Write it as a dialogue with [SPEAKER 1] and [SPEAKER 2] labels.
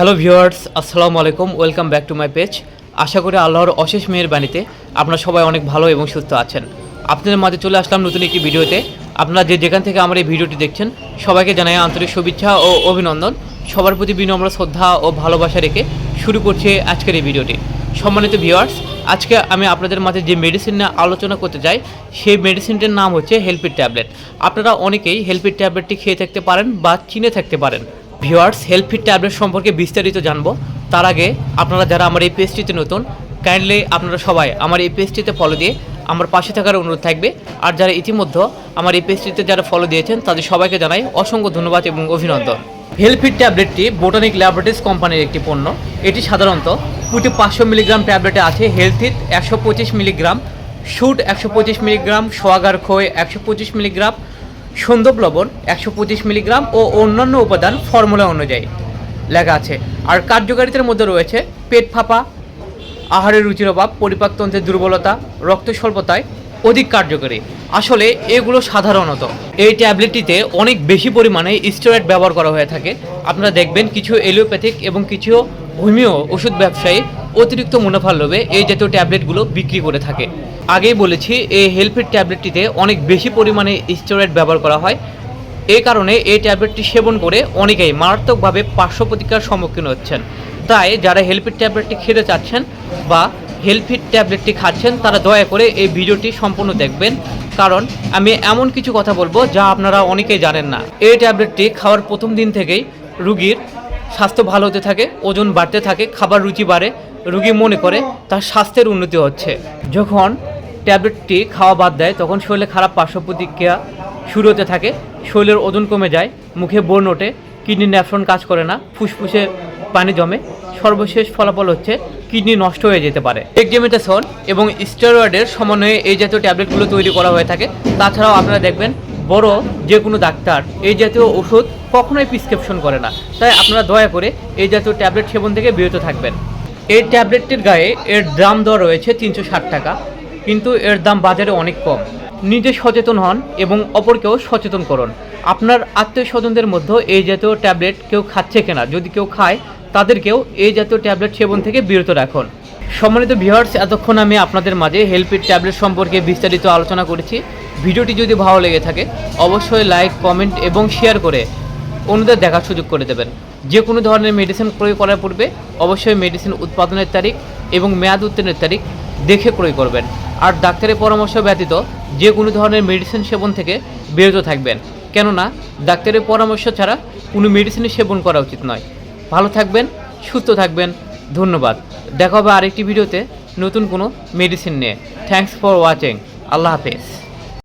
[SPEAKER 1] Hello viewers আসসালামু আলাইকুম welcome back to my page আশা করি আল্লাহর অশেষ মেয়ের বাণীতে আপনারা সবাই অনেক ভালো এবং সুস্থ আছেন। আপনাদের মাঝে চলে আসলাম নতুন একটি ভিডিওতে। আপনারা যে যেখান থেকে আমার এই ভিডিওটি দেখছেন, সবাইকে জানাই আন্তরিক শুভেচ্ছা ও অভিনন্দন। সবার প্রতি বিনম্র শ্রদ্ধা ও ভালোবাসা রেখে শুরু করছে আজকের এই ভিডিওটি। সম্মানিত ভিউয়ার্স আজকে আমি আপনাদের মাঝে যে মেডিসিন নিয়ে আলোচনা করতে চাই সেই মেডিসিনটির নাম হচ্ছে হেলপির ট্যাবলেট আপনারা অনেকেই হেলপির ট্যাবলেটটি খেয়ে থাকতে পারেন বা চিনে থাকতে পারেন। ভিওয়ার্স হেলথ ফিট ট্যাবলেট সম্পর্কে বিস্তারিত জানব। তার আগে আপনারা যারা আমার এই পেজটিতে নতুন কাইন্ডলি আপনারা সবাই আমার এই পেজটিতে ফলো দিয়ে আমার পাশে থাকার অনুরোধ থাকবে। আর যারা ইতিমধ্যে আমার এই পেজটিতে যারা ফলো দিয়েছেন, তাদের সবাইকে জানাই অসংখ্য ধন্যবাদ এবং অভিনন্দন। হেলফিট ট্যাবলেটটি বোটানিক ল্যাবরেটরিজ কোম্পানির একটি পণ্য। এটি সাধারণত প্রতি পাঁচশো মিলিগ্রাম ট্যাবলেটে আছে হেলথিট একশো পঁচিশ মিলিগ্রাম শুট একশো পঁচিশ মিলিগ্রাম সোয়াগার খোয় একশো পঁচিশ মিলিগ্রাম সন্দব লবণ একশো পঁচিশ মিলিগ্রাম ও অন্যান্য উপাদান ফর্মুলা অনুযায়ী লেখা আছে। আর কার্যকারিতার মধ্যে রয়েছে পেট ফাঁপা, আহারের রুচির অভাব পরিপাকতন্ত্রের দুর্বলতা, রক্ত স্বল্পতায় অধিক কার্যকরী। আসলে এগুলো সাধারণত। এই ট্যাবলেটটিতে অনেক বেশি পরিমাণে স্টেরয়েড ব্যবহার করা হয়ে থাকে। আপনারা দেখবেন কিছু এলিওপ্যাথিক এবং কিছু হোমিও ওষুধ ব্যবসায়ী অতিরিক্ত মুনাফার লোভে এই জাতীয় ট্যাবলেটগুলো বিক্রি করে থাকে। আগেই বলেছি, এই হেলফিট ট্যাবলেটটিতে অনেক বেশি পরিমাণে স্টেরয়েড ব্যবহার করা হয়। এই কারণে এই ট্যাবলেটটি সেবন করে অনেকেই মারাত্মকভাবে পার্শ্ব প্রতিক্রিয়ার সম্মুখীন হচ্ছেন। তাই যারা হেলফিট ট্যাবলেটটি খেতে চাচ্ছেন বা হেলফিট ট্যাবলেটটি খাচ্ছেন, তারা দয়া করে এই ভিডিওটি সম্পূর্ণ দেখবেন। কারণ আমি এমন কিছু কথা বলব যা আপনারা অনেকেই জানেন না। এই ট্যাবলেটটি খাওয়ার প্রথম দিন থেকেই রুগীর স্বাস্থ্য ভালো হতে থাকে, ওজন বাড়তে থাকে, খাবার রুচি বাড়ে, রুগী মনে করে, তার স্বাস্থ্যের উন্নতি হচ্ছে। যখন ট্যাবলেটটি খাওয়া বাদ দেয়, তখন শরীরে খারাপ পার্শ্ব প্রতিক্রিয়া শুরু হতে থাকে, শরীরের ওজন কমে যায়, মুখে বোন ওঠে কিডনি ন্যাফ্রন কাজ করে না ফুসফুসে পানি জমে, সর্বশেষ ফলাফল হচ্ছে কিডনি নষ্ট হয়ে যেতে পারে। এক্সেমেটাসন এবং স্টেরয়েডের সমন্বয়ে এই জাতীয় ট্যাবলেটগুলো তৈরি করা হয়ে থাকে। তাছাড়াও আপনারা দেখবেন বড় যে কোনো ডাক্তার এই জাতীয় ওষুধ কখনোই প্রিসক্রিপশন করে না। তাই আপনারা দয়া করে এই জাতীয় ট্যাবলেট সেবন থেকে বিরত থাকবেন। এই ট্যাবলেটটির গায়ে এর দাম দেওয়া রয়েছে তিনশো ষাট টাকা, কিন্তু এর দাম বাজারে অনেক কম। নিজে সচেতন হন এবং অপরকেও সচেতন করুন। আপনার আত্মীয় স্বজনদের মধ্যে এই জাতীয় ট্যাবলেট কেউ খাচ্ছে কিনা, যদি কেউ খায়, তাদেরকেও এই জাতীয় ট্যাবলেট সেবন থেকে বিরত রাখুন। সম্মানিত ভিউয়ার্স এতক্ষণ আমি আপনাদের মাঝে হেল্পির ট্যাবলেট সম্পর্কে বিস্তারিত আলোচনা করেছি। ভিডিওটি যদি ভালো লেগে থাকে, অবশ্যই লাইক কমেন্ট এবং শেয়ার করে অন্যদের দেখার সুযোগ করে দেবেন। যে কোনো ধরনের মেডিসিন ক্রয় করার পূর্বে অবশ্যই মেডিসিন উৎপাদনের তারিখ এবং মেয়াদ উত্তীর্ণের তারিখ দেখে ক্রয় করবেন। আর ডাক্তারের পরামর্শ ব্যতীত যে কোনো ধরনের মেডিসিন সেবন থেকে বিরত থাকবেন। কেননা, ডাক্তারের পরামর্শ ছাড়া কোনো মেডিসিনের সেবন করা উচিত নয়। ভালো থাকবেন, সুস্থ থাকবেন। ধন্যবাদ। দেখা হবে আরেকটি ভিডিওতে নতুন কোনো মেডিসিন নিয়ে। থ্যাংকস ফর ওয়াচিং আল্লাহ হাফেজ।